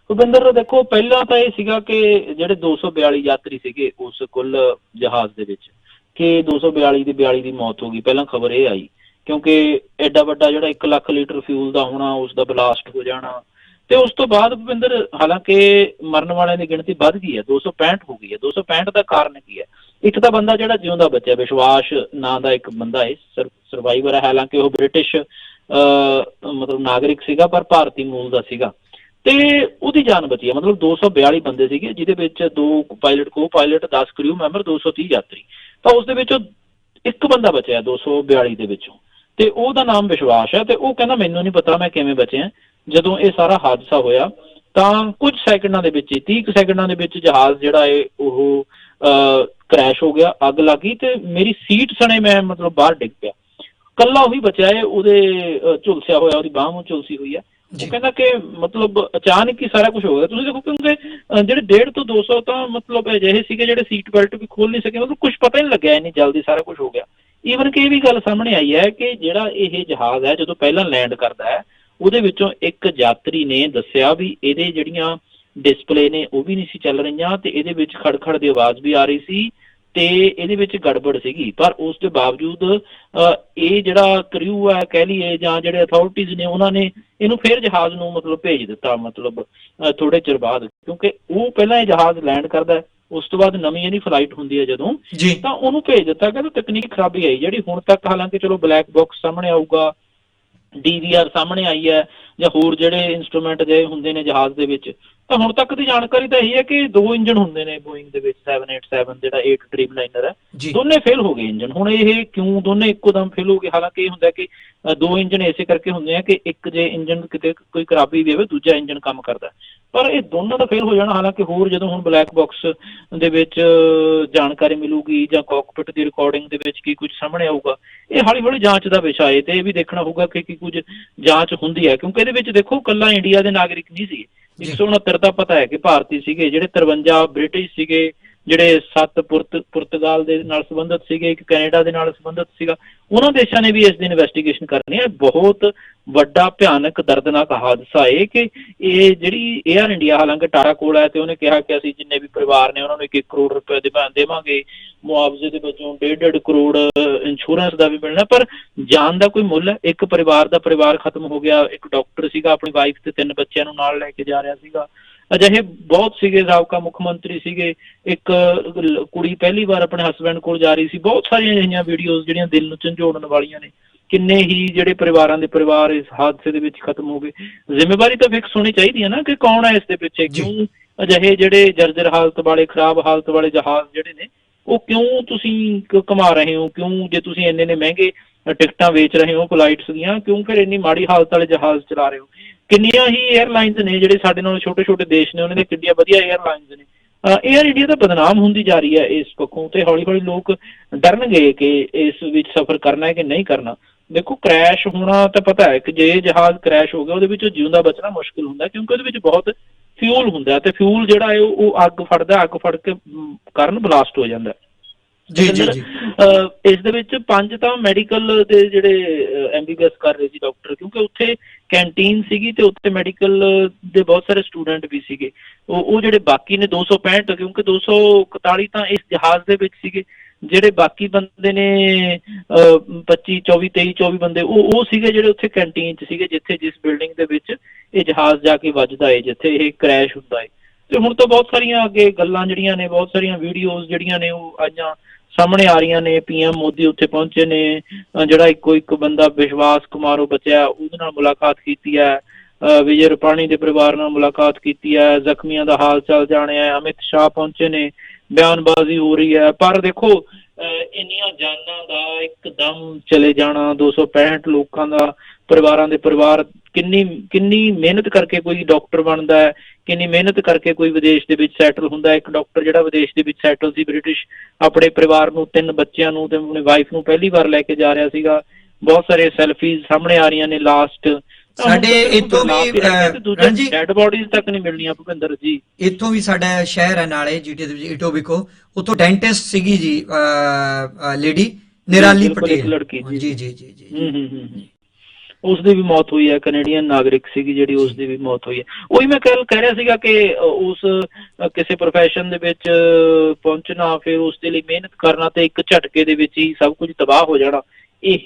ਭੁਪਿੰਦਰ ਦੇਖੋ ਪਹਿਲਾਂ ਤਾਂ ਇਹ ਸੀਗਾ ਕਿ ਜਿਹੜੇ 242 ਯਾਤਰੀ ਸੀਗੇ ਉਸ ਕੁੱਲ ਜਹਾਜ਼ ਦੇ ਵਿੱਚ ਕਿ 242 ਦੀ 42 ਦੀ ਮੌਤ ਹੋ ਗਈ। ਪਹਿਲਾਂ ਖਬਰ ਇਹ ਆਈ ਕਿਉਂਕਿ ਐਡਾ ਵੱਡਾ ਜਿਹੜਾ 1 ਲੱਖ ਲੀਟਰ ਫਿਊਲ ਦਾ ਹੋਣਾ ਉਸ ਦਾ ਬਲਾਸਟ ਹੋ ਜਾਣਾ। ਤੇ ਉਸ ਤੋਂ ਬਾਅਦ ਭੁਪਿੰਦਰ ਹਾਲਾਂਕਿ ਮਰਨ ਵਾਲਿਆਂ ਦੀ ਗਿਣਤੀ ਵੱਧ ਗਈ ਹੈ 265 ਹੋ ਗਈ ਹੈ। 265 ਦਾ ਕਾਰਨ ਕੀ ਹੈ? ਇੱਕ ਤਾਂ ਬੰਦਾ ਜਿਹੜਾ ਜਿਉਂਦਾ ਬਚਿਆ, ਵਿਸ਼ਵਾਸ ਨਾਂ ਦਾ ਇੱਕ ਬੰਦਾ ਹੈ ਸਰਵਾਈਵਰ ਹੈ ਹਾਲਾਂਕਿ ਉਹ ਬ੍ਰਿਟਿਸ਼ ਮਤਲਬ ਨਾਗਰਿਕ ਸੀਗਾ, ਪਰ ਭਾਰਤੀ ਮੂਲ ਦਾ ਸੀਗਾ। ਤੇ ਉਹਦੀ ਜਾਨ ਬਚੀ ਹੈ ਮਤਲਬ 242 ਬੰਦੇ ਸੀਗੇ, ਜਿਹਦੇ ਵਿੱਚ ਦੋ ਪਾਇਲਟ ਕੋ ਪਾਇਲਟ 10 ਕ੍ਰਿਊ ਮੈਂਬਰ 230 ਯਾਤਰੀ। ਤਾਂ ਉਸ ਦੇ ਵਿੱਚੋਂ ਇੱਕ ਬੰਦਾ ਬਚਿਆ 242 ਦੇ ਵਿੱਚੋਂ। ਤੇ ਉਹਦਾ ਨਾਮ ਵਿਸ਼ਵਾਸ ਹੈ ਤੇ ਉਹ ਕਹਿੰਦਾ, ਮੈਨੂੰ ਨਹੀਂ ਪਤਾ ਮੈਂ ਕਿਵੇਂ ਬਚਿਆ। ਜਦੋਂ ਇਹ ਸਾਰਾ ਹਾਦਸਾ ਹੋਇਆ, ਤਾਂ ਕੁਝ ਸੈਕਿੰਡਾਂ ਦੇ ਵਿੱਚ ਹੀ 30 ਸੈਕਿੰਡਾਂ ਦੇ ਵਿੱਚ ਜਹਾਜ਼ ਜਿਹੜਾ ਹੈ ਉਹ ਕ੍ਰੈਸ਼ ਹੋ ਗਿਆ ਅੱਗ ਲੱਗੀ ਤੇ ਮੇਰੀ ਸੀਟ ਸਣੇ ਮੈਂ ਮਤਲਬ ਬਾਹਰ ਡਿੱਗ ਪਿਆ। ਕੱਲਾ ਉਹੀ ਬਚਿਆ ਹੈ ਉਹਦੇ ਝੁਲਸਿਆ ਹੋਇਆ ਉਹਦੀ ਬਾਹ ਨੂੰ ਝੁਲਸੀ ਹੋਈ ਹੈ। ਜੀ। ਉਹ ਕਹਿੰਦਾ ਕਿ ਮਤਲਬ ਅਚਾਨਕ ਹੀ ਸਾਰਾ ਕੁਝ ਹੋ ਗਿਆ। ਤੁਸੀਂ ਦੇਖੋ ਕਿਉਂਕਿ ਜਿਹੜੇ 1.5 ਤੋਂ 200 ਤਾਂ ਮਤਲਬ ਅਜਿਹੇ ਸੀਗੇ ਜਿਹੜੇ ਸੀਟ ਬੈਲਟ ਵੀ ਖੋਲ ਨਹੀਂ ਸਕੇ। ਮਤਲਬ ਕੁਝ ਪਤਾ ਹੀ ਨਹੀਂ ਲੱਗਿਆ ਇੰਨੀ ਜਲਦੀ ਸਾਰਾ ਕੁਝ ਹੋ ਗਿਆ। ਈਵਨ ਕਿ ਇਹ ਵੀ ਗੱਲ ਸਾਹਮਣੇ ਆਈ ਹੈ ਕਿ ਜਿਹੜਾ ਇਹ ਜਹਾਜ਼ ਹੈ ਜਦੋਂ ਪਹਿਲਾਂ ਲੈਂਡ ਕਰਦਾ ਹੈ ਉਹਦੇ ਵਿੱਚੋਂ ਇੱਕ ਯਾਤਰੀ ਨੇ ਦੱਸਿਆ ਵੀ ਇਹਦੇ ਜਿਹੜੀਆਂ ਡਿਸਪਲੇ ਨੇ ਉਹ ਵੀ ਨਹੀਂ ਸੀ ਚੱਲ ਰਹੀਆਂ ਤੇ ਇਹਦੇ ਵਿੱਚ ਖੜਖੜ ਦੀ ਆਵਾਜ਼ ਵੀ ਆ ਰਹੀ ਸੀ। ਤੇ ਇਹਦੇ ਵਿੱਚ ਗੜਬੜ ਸੀਗੀ। ਪਰ ਉਸ ਦੇ ਬਾਵਜੂਦ ਇਹ ਜਿਹੜਾ ਕ੍ਰਿਊ ਹੈ ਕਹਿ ਲਈਏ ਜਾਂ ਜਿਹੜੇ ਅਥਾਰਟੀਜ਼ ਨੇ ਉਹਨਾਂ ਨੇ ਇਹਨੂੰ ਫਿਰ ਜਹਾਜ਼ ਨੂੰ ਮਤਲਬ ਭੇਜ ਦਿੱਤਾ ਮਤਲਬ ਥੋੜੇ ਚਿਰ ਬਾਅਦ। ਕਿਉਂਕਿ ਉਹ ਪਹਿਲਾਂ ਇਹ ਜਹਾਜ਼ ਲੈਂਡ ਕਰਦਾ ਉਸ ਤੋਂ ਬਾਅਦ ਨਵੀਂ ਇਹਦੀ ਫਲਾਈਟ ਹੁੰਦੀ ਹੈ ਜਦੋਂ। ਤਾਂ ਉਹਨੂੰ ਭੇਜ ਦਿੱਤਾ ਤਾਂ ਤਕਨੀਕ ਖਰਾਬੀ ਆਈ। ਜਿਹੜੀ ਹੁਣ ਤੱਕ ਹਾਲਾਂਕਿ ਚਲੋ ਬਲੈਕ ਬਾਕਸ ਸਾਹਮਣੇ ਆਊਗਾ ਡੀਵੀਆਰ ਸਾਹਮਣੇ ਆਈ ਹੈ ਜਾਂ ਹੋਰ ਜਿਹੜੇ ਇਨਸਟਰੂਮੈਂਟ ਜੇ ਹੁੰਦੇ ਨੇ ਜਹਾਜ਼ ਦੇ ਵਿੱਚ ਤਾਂ ਹੁਣ ਤੱਕ ਦੀ ਜਾਣਕਾਰੀ ਤਾਂ ਇਹ ਹੈ ਕਿ ਦੋ ਇੰਜਨ ਹੁੰਦੇ ਨੇ ਬੋਇੰਗ ਦੇ ਵਿੱਚ 787 ਜਿਹੜਾ 8 ਡ੍ਰੀਮਲਾਈਨਰ ਹੈ ਦੋਨੇ ਫੇਲ ਹੋ ਗਏ ਇੰਜਨ ਹੁਣ ਇਹ ਕਿਉਂ ਦੋਨੇ ਇੱਕੋ ਦਮ ਫੇਲ ਹੋ ਗਏ? ਹਾਲਾਂਕਿ ਇਹ ਹੁੰਦਾ ਕਿ ਦੋ ਇੰਜਨ ਇਸੇ ਕਰਕੇ ਹੁੰਦੇ ਆ ਕਿ ਇੱਕ ਜੇ ਇੰਜਨ ਕਿਤੇ ਕੋਈ ਖਰਾਬੀ ਵੀ ਹੋਵੇ ਦੂਜਾ ਇੰਜਨ ਕੰਮ ਕਰਦਾ। ਪਰ ਇਹ ਦੋਨਾਂ ਦਾ ਫੇਲ ਹੋ ਜਾਣਾ ਹਾਲਾਂਕਿ ਹੋਰ ਜਦੋਂ ਹੁਣ ਬਲੈਕ ਬਾਕਸ ਦੇ ਵਿੱਚ ਜਾਣਕਾਰੀ ਮਿਲੂਗੀ ਜਾਂ ਕਾਕਪਿਟ ਦੀ ਰਿਕਾਰਡਿੰਗ ਦੇ ਵਿੱਚ ਕੀ ਕੁਝ ਸਾਹਮਣੇ ਆਊਗਾ ਇਹ ਹੌਲੀ ਹੌਲੀ ਜਾਂਚ ਦਾ ਵਿਸ਼ਾ ਹੈ ਤੇ ਇਹ ਵੀ ਦੇਖਣਾ ਹੋਊਗਾ ਕਿ ਕੀ ਕੁਝ ਜਾਂਚ ਹੁੰਦੀ ਹੈ ਕਿਉਂਕਿ ਇਹਦੇ ਵਿੱਚ ਦੇਖੋ ਕੱਲਾ ਇੰਡੀਆ ਦੇ ਨਾਗਰਿਕ ਨਹੀਂ ਸੀ ਜੀ। 169 ਦਾ ਪਤਾ ਹੈ ਕਿ ਭਾਰਤੀ ਸੀਗੇ ਜਿਹੜੇ 53 ਬ੍ਰਿਟਿਸ਼ ਸੀਗੇ ਜਿਹੜੇ ਸੱਤ ਪੁਰਤ, ਪੁਰਤਗਾਲ ਦੇ ਨਾਲ ਸੰਬੰਧਿਤ ਸੀਗੇ, ਇੱਕ ਕੈਨੇਡਾ ਦੇ ਨਾਲ ਸੰਬੰਧਿਤ ਸੀਗਾ, ਉਹਨਾਂ ਦੇਸ਼ਾਂ ਨੇ ਵੀ ਇਸ ਦੀ ਇਨਵੈਸਟੀਗੇਸ਼ਨ ਕਰਨੀ ਹੈ। ਬਹੁਤ ਵੱਡਾ ਭਿਆਨਕ, ਦਰਦਨਾਕ ਹਾਦਸਾ ਹੈ ਕਿ ਇਹ ਜਿਹੜੀ 에ਅਰ ਇੰਡੀਆ ਹਾਲਾਂਕਿ ਟਾਟਾ ਕੋਲ ਹੈ ਤੇ ਉਹਨੇ ਕਿਹਾ ਕਿ ਅਸੀਂ ਜਿੰਨੇ ਵੀ ਪਰਿਵਾਰ ਨੇ ਉਹਨਾਂ ਨੂੰ 1 ਕਰੋੜ ਰੁਪਏ ਦੇਵਾਂ ਦੇਵਾਂਗੇ, ਮੁਆਵਜ਼ੇ ਦੇ ਵਜੋਂ 1.5 ਕਰੋੜ ਇੰਸ਼ੋਰੈਂਸ ਦਾ ਵੀ ਮਿਲਣਾ, ਪਰ ਜਾਨ ਦਾ ਕੋਈ ਮੁੱਲ ਹੈ? ਇੱਕ ਪਰਿਵਾਰ ਦਾ ਪਰਿਵਾਰ ਖਤਮ ਹੋ ਗਿਆ, ਇੱਕ ਡਾਕਟਰ ਸੀਗਾ, ਆਪਣੀ ਵਾਈਫ ਤੇ ਤਿੰਨ ਬੱਚਿਆਂ ਨੂੰ ਨਾਲ ਲੈ ਕੇ ਜਾ ਰਿਹਾ ਸੀਗਾ। ਅਜਿਹੇ ਬਹੁਤ ਸੀਗੇ ਸਾਬਕਾ ਮੁੱਖ ਮੰਤਰੀ ਸੀਗੇ। ਇੱਕ ਕੁੜੀ ਪਹਿਲੀ ਵਾਰ ਆਪਣੇ ਹਸਬੰਡ ਕੋਲ ਜਾ ਰਹੀ ਸੀ। ਬਹੁਤ ਸਾਰੀਆਂ ਅਜਿਹੀਆਂ ਵੀਡੀਓਜ਼ ਜਿਹੜੀਆਂ ਦਿਲ ਨੂੰ ਝੰਜੋੜਨ ਵਾਲੀਆਂ ਨੇ। ਕਿੰਨੇ ਹੀ ਜਿਹੜੇ ਪਰਿਵਾਰਾਂ ਦੇ ਪਰਿਵਾਰ ਇਸ ਹਾਦਸੇ ਦੇ ਵਿੱਚ ਖਤਮ ਹੋ ਗਏ। ਜ਼ਿੰਮੇਵਾਰੀ ਤਾਂ ਫਿਕਸ ਹੋਣੀ ਚਾਹੀਦੀ ਹੈ ਨਾ ਕਿ ਕੌਣ ਹੈ ਇਸ ਦੇ ਪਿੱਛੇ। ਕਿਉਂ ਅਜਿਹੇ ਜਿਹੜੇ ਜਰਜਰ ਹਾਲਤ ਵਾਲੇ ਖਰਾਬ ਹਾਲਤ ਵਾਲੇ ਜਹਾਜ਼ ਜਿਹੜੇ ਨੇ ਉਹ ਕਿਉਂ ਤੁਸੀਂ ਕਮਾ ਰਹੇ ਹੋ? ਕਿਉਂ ਜੇ ਤੁਸੀਂ ਇੰਨੇ ਨੇ ਮਹਿੰਗੇ ਟਿਕਟਾਂ ਵੇਚ ਰਹੇ ਹੋ ਫਲਾਈਟਸ ਦੀਆਂ ਕਿਉਂ ਫਿਰ ਇੰਨੀ ਮਾੜੀ ਹਾਲਤ ਵਾਲੇ ਜਹਾਜ਼ ਚਲਾ ਰਹੇ ਹੋ? ਕਿੰਨੀਆਂ ਹੀ 에ਅਰਲਾਈਨਸ ਨੇ ਜਿਹੜੇ ਸਾਡੇ ਨਾਲ ਛੋਟੇ ਛੋਟੇ ਦੇਸ਼ ਨੇ ਉਹਨਾਂ ਦੇ ਕਿੰਨੀਆਂ ਵਧੀਆ 에ਅਰਲਾਈਨਸ ਨੇ। 에ਅਰ ਇੰਡੀਆ ਤਾਂ ਬਦਨਾਮ ਹੁੰਦੀ ਜਾ ਰਹੀ ਹੈ ਇਸ ਪੱਖੋਂ ਤੇ ਹੌਲੀ-ਹੌਲੀ ਲੋਕ ਡਰਨਗੇ ਕਿ ਇਸ ਵਿੱਚ ਸਫ਼ਰ ਕਰਨਾ ਹੈ ਕਿ ਨਹੀਂ ਕਰਨਾ। ਦੇਖੋ ਕ੍ਰੈਸ਼ ਹੋਣਾ ਤਾਂ ਪਤਾ ਹੈ ਕਿ ਜੇ ਜਹਾਜ਼ ਕ੍ਰੈਸ਼ ਹੋ ਗਿਆ ਉਹਦੇ ਵਿੱਚੋਂ ਜਿਉਂਦਾ ਬਚਣਾ ਮੁਸ਼ਕਿਲ ਹੁੰਦਾ ਕਿਉਂਕਿ ਉਹਦੇ ਵਿੱਚ ਬਹੁਤ ਫਿਊਲ ਹੁੰਦਾ ਤੇ ਫਿਊਲ ਜਿਹੜਾ ਹੈ ਉਹ ਅੱਗ ਫੜਦਾ ਅੱਗ ਫੜ ਕੇ ਕਾਰਨ ਬਲਾਸਟ ਹੋ ਜਾਂਦਾ ਜੀ ਜੀ ਜੀ। ਇਸ ਦੇ ਵਿੱਚ ਪੰਜ ਤਾਂ ਮੈਡੀਕਲ ਦੇ ਜਿਹੜੇ ਐਮਬੀਬੀਐਸ ਕਰ ਰਹੇ ਸੀ ਡਾਕਟਰ ਕਿਉਂਕਿ ਉੱਥੇ ਕੈਂਟੀਨ ਸੀਗੀ ਤੇ ਉੱਥੇ ਮੈਡੀਕਲ ਦੇ ਬਹੁਤ ਸਾਰੇ ਸਟੂਡੈਂਟ ਵੀ ਸੀਗੇ। ਉਹ ਉਹ ਜਿਹੜੇ ਬਾਕੀ ਨੇ 265 ਕਿਉਂਕਿ 241 ਤਾਂ ਇਸ ਜਹਾਜ਼ ਦੇ ਵਿੱਚ ਸੀਗੇ। ਜਿਹੜੇ ਬਾਕੀ ਬੰਦੇ ਨੇ ਅਹ, 25 24 23 24 ਬੰਦੇ ਉਹ ਉਹ ਸੀਗੇ ਜਿਹੜੇ ਉੱਥੇ ਕੈਂਟੀਨ 'ਚ ਸੀਗੇ ਜਿੱਥੇ ਜਿਸ ਬਿਲਡਿੰਗ ਦੇ ਵਿੱਚ ਇਹ ਜਹਾਜ਼ ਜਾ ਕੇ ਵੱਜਦਾ ਏ ਜਿੱਥੇ ਇਹ ਕ੍ਰੈਸ਼ ਹੁੰਦਾ ਏ। ਤੇ ਹੁਣ ਤਾਂ ਬਹੁਤ ਸਾਰੀਆਂ ਅੱਗੇ ਗੱਲਾਂ ਜਿਹੜੀਆਂ ਨੇ ਬਹੁਤ ਸਾਰੀਆਂ ਵੀਡੀਓਜ਼ ਜਿਹੜੀਆਂ ਨੇ ਉਹ ਆਈਆਂ। ਸਾਹਮਣੇ ਆ ਰਹੀਆਂ ਨੇ, ਪੀਐਮ ਮੋਦੀ ਉੱਥੇ ਪਹੁੰਚੇ ਨੇ ਜਿਹੜਾ ਇੱਕੋ ਇੱਕ ਬੰਦਾ ਵਿਸ਼ਵਾਸ ਕੁਮਾਰੋ ਬਚਿਆ, ਉਹਦੇ ਨਾਲ ਮੁਲਾਕਾਤ ਕੀਤੀ ਹੈ, ਅਹ ਵਿਜੇ ਰੁਪਾਣੀ ਦੇ ਪਰਿਵਾਰ ਨਾਲ ਮੁਲਾਕਾਤ ਕੀਤੀ ਹੈ, ਜ਼ਖਮੀਆਂ ਦਾ ਹਾਲ ਚਾਲ ਜਾਣਿਆ ਅਮਿਤ ਸ਼ਾਹ ਪਹੁੰਚੇ ਨੇ, ਬਿਆਨਬਾਜ਼ੀ ਹੋ ਰਹੀ ਹੈ, ਪਰ ਦੇਖੋ, ਅਹ ਇੰਨੀਆਂ ਜਾਨਾਂ ਦਾ ਇੱਕਦਮ ਚਲੇ ਜਾਣਾ 265 ਲੋਕਾਂ ਦਾ ਪਰਿਵਾਰਾਂ ਦੇ ਪਰਿਵਾਰ ਕਿੰਨੀ ਕਿੰਨੀ ਮਿਹਨਤ ਕਰਕੇ ਕੋਈ ਡਾਕਟਰ ਬਣਦਾ ਹੈ ਕਿੰਨੀ ਮਿਹਨਤ ਕਰਕੇ ਕੋਈ ਵਿਦੇਸ਼ ਦੇ ਵਿੱਚ ਸੈਟਲ ਹੁੰਦਾ ਹੈ। ਇੱਕ ਡਾਕਟਰ ਜਿਹੜਾ ਵਿਦੇਸ਼ ਦੇ ਵਿੱਚ ਸੈਟਲ ਸੀ ਬ੍ਰਿਟਿਸ਼ ਆਪਣੇ ਪਰਿਵਾਰ ਨੂੰ ਤਿੰਨ ਬੱਚਿਆਂ ਨੂੰ ਤੇ ਆਪਣੀ ਵਾਈਫ ਨੂੰ ਪਹਿਲੀ ਵਾਰ ਲੈ ਕੇ ਜਾ ਰਿਹਾ ਸੀਗਾ। ਬਹੁਤ ਸਾਰੇ ਸੈਲਫੀਜ਼ ਸਾਹਮਣੇ ਆ ਰਹੀਆਂ ਨੇ ਲਾਸਟ ਸਾਡੇ ਇੱਥੋਂ ਵੀ, ਰਣਜੀ- ਡੈਡ ਬੋਡੀਜ਼ ਤੱਕ ਨਹੀਂ ਮਿਲਣੀਆਂ ਭੁਪਿੰਦਰ ਜੀ। ਇੱਥੋਂ ਵੀ ਸਾਡਾ ਸ਼ਹਿਰ ਹੈ ਨਾਲੇ ਜੀਟੀ ਦੇ ਵਿੱਚ ਇਟੋਬਿਕੋ ਉੱਥੋਂ ਡੈਂਟਿਸਟ ਸੀਗੀ ਜੀ ਲੇਡੀ ਨਿਰਾਲੀ ਪਟੇਲ। ਲੜਕੀ ਜੀ। ਜੀ ਜੀ ਜੀ। ਹੂੰ ਹੂੰ ਹੂੰ। ਉਸ ਦੀ ਵੀ ਮੌਤ ਹੋਈ ਹੈ ਕੈਨੇਡੀਅਨ ਨਾਗਰਿਕ ਸੀਗੀ ਜਿਹੜੀ ਉਸ ਦੀ ਵੀ ਮੌਤ ਹੋਈ ਹੈ। ਉਹੀ ਮੈਂ ਕੱਲ ਕਹਿ ਰਿਹਾ ਸੀਗਾ ਕਿ ਉਸ ਕਿਸੇ profession ਦੇ ਵਿੱਚ ਪਹੁੰਚਣਾ ਫਿਰ ਉਸ ਦੇ ਲਈ ਮਿਹਨਤ ਕਰਨਾ ਤੇ ਇੱਕ ਝਟਕੇ ਦੇ ਵਿੱਚ ਹੀ ਸਭ ਕੁਝ ਤਬਾਹ ਹੋ ਜਾਣਾ ਇਹ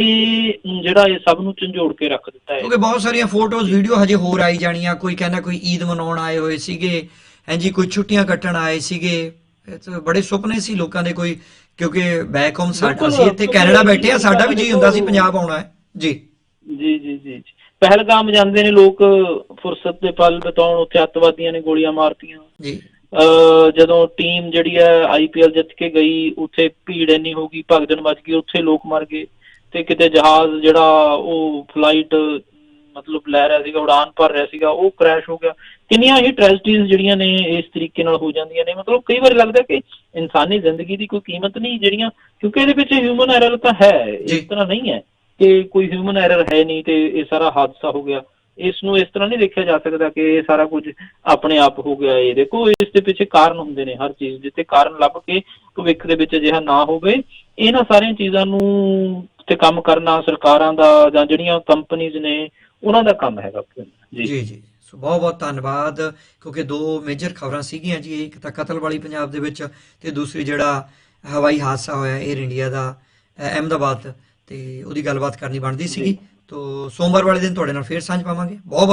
ਜਿਹੜਾ ਇਹ ਸਭ ਨੂੰ ਝੰਜੋੜ ਕੇ ਰੱਖ ਦਿੱਤਾ ਹੈ। ਕਿਉਂਕਿ ਬਹੁਤ ਸਾਰੀਆਂ ਫੋਟੋਜ਼ ਵੀਡੀਓ ਹਜੇ ਹੋਰ ਆਈ ਜਾਣੀਆਂ ਕੋਈ ਕਹਿੰਦਾ ਕੋਈ ਈਦ ਮਨਾਉਣ ਆਏ ਹੋਏ ਸੀਗੇ ਹਾਂਜੀ ਕੋਈ ਛੁੱਟੀਆਂ ਕੱਟਣ ਆਏ ਸੀਗੇ ਬੜੇ ਸੁਪਨੇ ਸੀ ਲੋਕਾਂ ਦੇ ਕੋਈ ਕਿਉਂਕਿ ਬੈਕ ਹੋਮ ਸਾਡਾ ਅਸੀਂ ਇੱਥੇ ਕੈਨੇਡਾ ਬੈਠੇ ਆ ਸਾਡਾ ਵੀ ਜੀ ਹੁੰਦਾ ਸੀ ਪੰਜਾਬ ਆਉਣਾ ਹੈ। ਜੀ। ਜੀ ਜੀ ਜੀ। ਪਹਿਲਗਾਮ ਜਾਂਦੇ ਨੇ ਲੋਕ ਫੁਰਸਤ ਦੇ ਪਲ ਬਿਤਾਉਣ ਉੱਥੇ ਅੱਤਵਾਦੀਆਂ ਨੇ ਗੋਲੀਆਂ ਮਾਰਤੀਆਂ। ਜੀ। ਜਦੋਂ ਟੀਮ ਜਿਹੜੀ ਹੈ ਆਈਪੀਐਲ ਜਿੱਤ ਕੇ ਗਈ ਉੱਥੇ ਭੀੜ ਇੰਨੀ ਹੋ ਗਈ ਭਗਦੜ ਮਚ ਗਈ ਉੱਥੇ ਲੋਕ ਮਰ ਗਏ। ਤੇ ਕਿਤੇ ਜਹਾਜ਼ ਜਿਹੜਾ ਉਹ ਫਲਾਈਟ ਮਤਲਬ ਲੈ ਰਿਹਾ ਸੀਗਾ ਉਡਾਨ ਭਰ ਰਿਹਾ ਸੀਗਾ ਉਹ ਕ੍ਰੈਸ਼ ਹੋ ਗਿਆ। ਕਿੰਨੀਆਂ ਹੀ ਟ੍ਰੈਜਡੀਜ਼ ਜਿਹੜੀਆਂ ਨੇ ਇਸ ਤਰੀਕੇ ਨਾਲ ਹੋ ਜਾਂਦੀਆਂ ਨੇ। ਮਤਲਬ ਕਈ ਵਾਰ ਲੱਗਦਾ ਕਿ ਇਨਸਾਨੀ ਜ਼ਿੰਦਗੀ ਦੀ ਕੋਈ ਕੀਮਤ ਨਹੀਂ ਜਿਹੜੀਆਂ ਕਿਉਂਕਿ ਇਹਦੇ ਵਿੱਚ ਹਿਊਮਨ ਐਰਰ ਤਾਂ ਹੈ। ਇਸ ਤਰ੍ਹਾਂ ਨਹੀਂ ਹੈ। ਕਿ ਕੋਈ ਹਿਊਮਨ ਐਰਰ ਹੈ ਨਹੀਂ ਤੇ ਇਹ ਸਾਰਾ ਹਾਦਸਾ ਹੋ ਗਿਆ। ਇਸ ਨੂੰ ਇਸ ਤਰ੍ਹਾਂ ਨਹੀਂ ਦੇਖਿਆ ਜਾ ਸਕਦਾ ਕਿ ਇਹ ਸਾਰਾ ਕੁਝ ਆਪਣੇ ਆਪ ਹੋ ਗਿਆ। ਇਹ ਦੇਖੋ, ਇਸ ਦੇ ਪਿੱਛੇ ਕਾਰਨ ਹੁੰਦੇ ਨੇ ਹਰ ਚੀਜ਼ ਦੇ ਤੇ ਕਾਰਨ ਲੱਭ ਕੇ ਭਵਿੱਖ ਦੇ ਵਿੱਚ ਅਜਿਹਾ ਨਾ ਹੋਵੇ। ਇਹਨਾਂ ਸਾਰੀਆਂ ਚੀਜ਼ਾਂ ਨੂੰ ਤੇ ਕੰਮ ਕਰਨਾ ਸਰਕਾਰਾਂ ਦਾ ਜਾਂ ਜਿਹੜੀਆਂ ਕੰਪਨੀਆਂ ਨੇ, ਉਹਨਾਂ ਦਾ ਕੰਮ ਹੈਗਾ। ਜੀ। ਜੀ ਜੀ। ਸੋ ਬਹੁਤ ਬਹੁਤ ਧੰਨਵਾਦ, ਕਿਉਂਕਿ ਦੋ ਮੇਜਰ ਖਬਰਾਂ ਸੀਗੀਆਂ ਜੀ। ਇੱਕ ਤਾਂ ਕਤਲ ਵਾਲੀ ਪੰਜਾਬ ਦੇ ਵਿੱਚ ਤੇ ਦੂਸਰੀ ਜਿਹੜਾ ਹਵਾਈ ਹਾਦਸਾ ਹੋਇਆ 에ਅਰ ਇੰਡੀਆ ਦਾ ਅਹਿਮਦਾਬਾਦ। ਤੇ ਉਹਦੀ ਗੱਲਬਾਤ ਕਰਨੀ ਬਣਦੀ ਸੀਗੀ। ਤੋ ਸੋਮਵਾਰ ਵਾਲੇ ਦਿਨ ਤੁਹਾਡੇ ਨਾਲ ਫੇਰ ਸਾਂਝ ਪਾਵਾਂਗੇ। ਬਹੁਤ ਬਹੁਤ